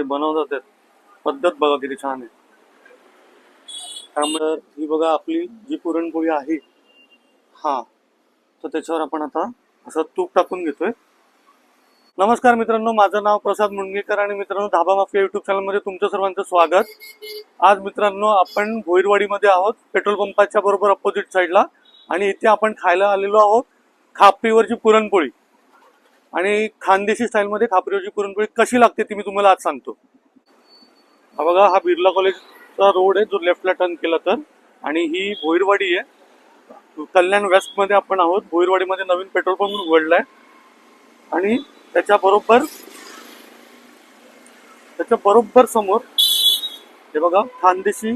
जे बनवतात पद्धत बघा किती छान आहे. त्यामुळे ही बघा आपली जी पुरणपोळी आहे हा तर त्याच्यावर आपण आता असं तूप टाकून घेतोय. नमस्कार मित्रांनो माझं नाव प्रसाद मुणगेकर आणि मित्रांनो धाबा माफिया युट्यूब चॅनलमध्ये तुमचं सर्वांचं स्वागत. आज मित्रांनो आपण भोईरवाडीमध्ये आहोत पेट्रोल पंपाच्या बरोबर अपोजिट साईडला आणि इथे आपण खायला आलेलो आहोत खापीवरची पुरणपोळी. आणि खानदेशी स्टाईलमध्ये खापरीवरची पुरणपोळी कशी लागते ती मी तुम्हाला आज सांगतो. हा बघा हा बिर्ला कॉलेजचा रोड आहे जो लेफ्टला टर्न केला तर. आणि ही भोईरवाडी आहे. कल्याण वेस्टमध्ये आपण आहोत. भोईरवाडीमध्ये नवीन पेट्रोल पंप उघडलाय. आणि त्याच्या बरोबर त्याच्या बरोबर समोर हे बघा खानदेशी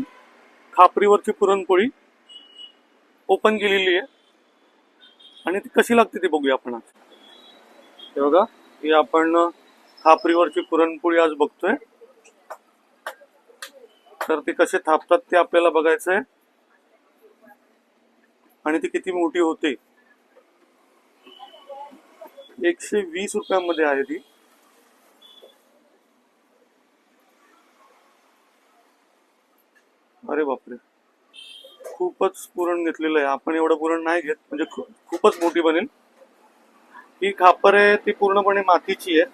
खापरीवरची पुरणपोळी ओपन केलेली आहे. आणि ती कशी लागते ती बघूया आपण आज. हे बघा हे आपण थापरीवरची पुरणपोळी आज बघतोय. तर ते कसे थापतात ते आपल्याला बघायचं आहे आणि ती किती मोठी होते. एकशे वीस रुपयामध्ये आहे ती. अरे बापरे. खूपच पुरण घेतलेलं आहे. आपण एवढं पुरण नाही घेत. म्हणजे खूपच मोठी बनेल. ही खापर आहे ती पूर्णपणे मातीची आहे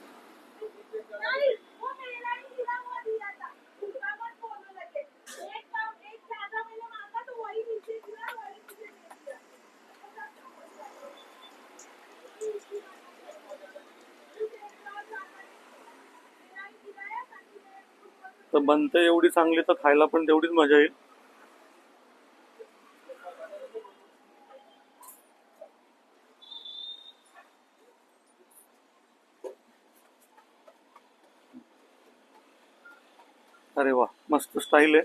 तर बनते एवढी चांगली तर खायला पण तेवढीच मजा येईल. अरे वा मस्त स्टाईल आहे.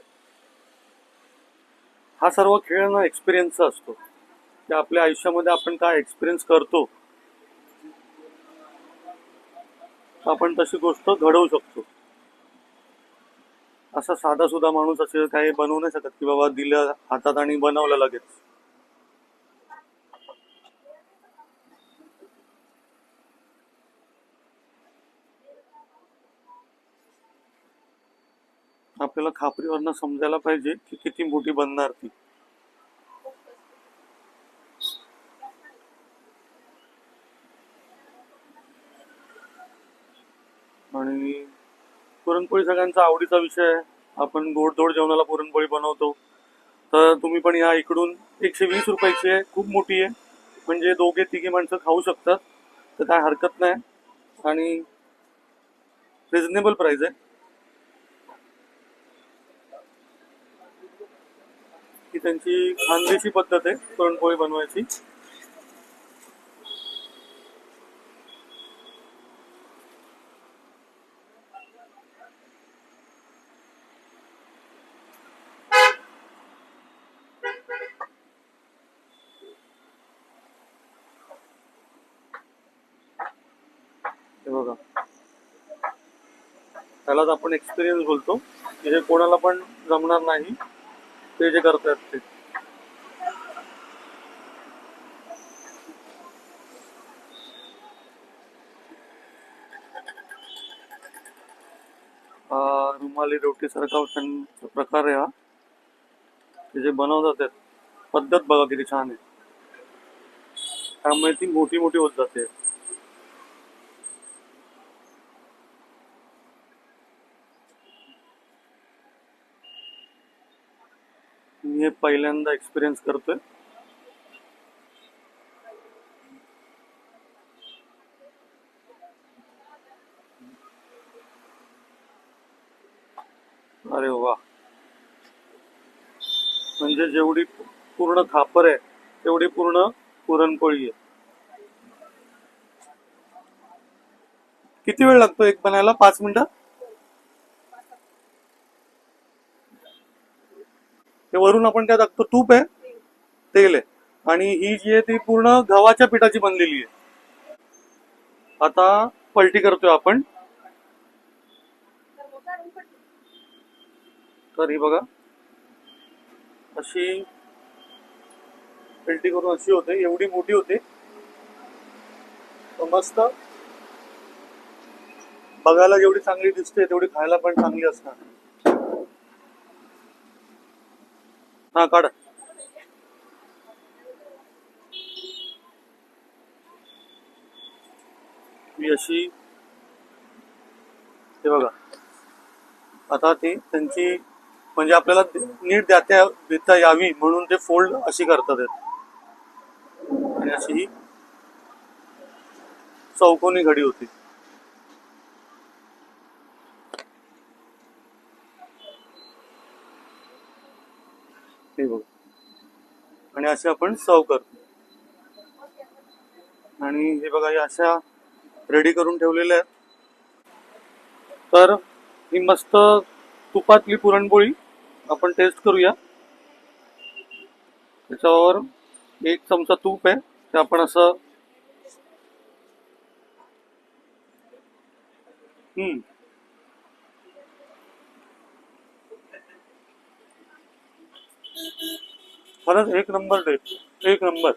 हा सर्व खेळ ना एक्सपिरियन्सचा असतो. की आपल्या आयुष्यामध्ये आपण काय एक्सपिरियन्स करतो आपण तशी गोष्ट घडवू शकतो. असा साधा सुद्धा माणूस असेल काही बनवू नाही शकत की बाबा दिलं हातात आणि बनवलं लगेच. आपल्याला खापरीवरनं समजायला पाहिजे की किती मोठी बनणार ती. आणि पुरणपोळी सगळ्यांचा आवडीचा विषय आहे. आपण गोडधोड जेवणाला पुरणपोळी बनवतो. तर तुम्ही पण या इकडून. एकशे वीस रुपयाची आहे. खूप मोठी आहे. म्हणजे दोघे तिघे माणसं खाऊ शकतात. तर काय हरकत नाही. आणि रिझनेबल प्राईज आहे. ही त्यांची खानदेशी पद्धत आहे पुरणपोळी बनवायची. बघा. त्यालाच आपण एक्सपिरियन्स बोलतो म्हणजे कोणाला पण जमणार नाही. ते जे करतात ते. रुमाली रोटी सारखा त्यांचा प्रकार आहे हा. ते जे बनवतात पद्धत बघा किती छान आहे. त्यामुळे ती मोठी मोठी होत जाते. मी हे पहिल्यांदा एक्सपिरियन्स करतोय. अरे वा. म्हणजे जेवढी पूर्ण खापर आहे तेवढी पूर्ण पुरणपोळी आहे. किती वेळ लागतो एक बनायला? पाच मिनिटं? ते वरून आपण काय टाकतो तूप आहे. तेल आहे आणि ही जी आहे ती पूर्ण गव्हाच्या पिठाची बनलेली आहे. आता पलटी करतोय आपण. तर ही बघा. अशी पलटी करून अशी होते. एवढी मोठी होते. मस्त. बघायला जेवढी चांगली दिसते तेवढी खायला पण चांगली असणार. हा काढ. ही अशी हे बघा. आता ती त्यांची म्हणजे आपल्याला नीट देता देता यावी म्हणून ते फोल्ड अशी करतात आणि अशी ही चौकोनी घडी होती. हे बघ. आणि असे आपण सर्व करतो. आणि हे बघा या अशा रेडी करून ठेवलेल्या आहेत. तर ही मस्त तुपातली पुरणपोळी आपण टेस्ट करूया. त्याच्यावर एक चमचा तूप आहे ते आपण असं हम्म. परत एक नंबर टेस्ट एक नंबर.